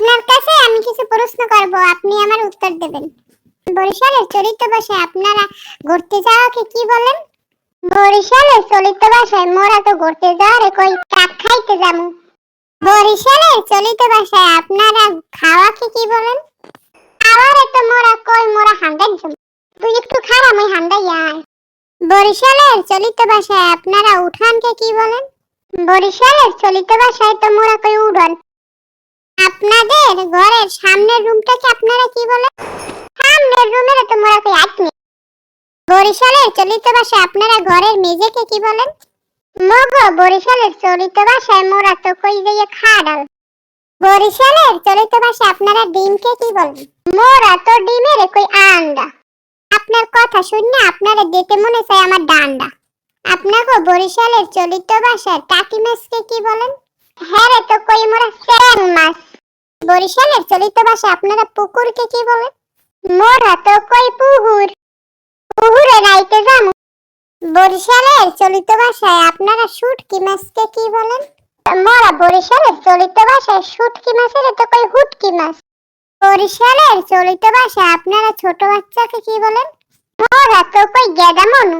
আপনার কাছে আমি কিছু প্রশ্ন করব, আপনি আমার উত্তর দেবেন। বরিশালের চলিত ভাষায় আপনারা ঘুরতে যাওয়াকে কি বলেন? বরিশালের চলিত ভাষায় মোরা তো ঘুরতে যাওয়ারে কই কাক খাইতে যামু বরিশালের চলিত ভাষায় আপনারা খাওয়াকে কি বলেন? খাওয়ারে তো মোরা কই, মোরা হান্দাই যাম তুই একটু খারাপ আমি হান্দাই আয়। বরিশালের চলিত ভাষায় আপনারা উঠানকে কি বলেন? বরিশালের চলিত ভাষায় তো মোরা কই উড়ন। আপনাদের ঘরের সামনের রুমটাকে আপনারা কি বলেন সামনের রুমের তো মোরা কই আটনি বরিশালের চলিত ভাষায় আপনারা ঘরের মেঝেকে কি বলেন? মগো, বরিশালের চলিত ভাষায় মোরা তো কই দিয়ে খাড়াল বরিশালের চলিত ভাষায় আপনারা ডিমকে কি বলেন? মোরা তো ডিমের কই আন্ডা। আপনার কথা শুনে আপনারা দিতে মনে চায় আমার ডান্ডা। আপনাকে বরিশালের চলিত ভাষায় টাকি মাছকে কি বলেন? হ্যাঁ রে, তো কই মোরা স্যাং মাছ। বরিশালের চলিত ভাষায় আপনারা পুকুরকে কি বলেন মোরা তো কই পুহুর। পুহুরে নাইতে যামু। বরিশালের চলিত ভাষায় আপনারা শুটকি মাছকে কি বলেন? মোরা বরিশালের চলিত ভাষায় শুটকি মাছের তো কই হুটকি মাছ। বরিশালের চলিত ভাষায় আপনারা ছোট বাচ্চাকে কি বলেন? মোরা তো কই গেদা মনু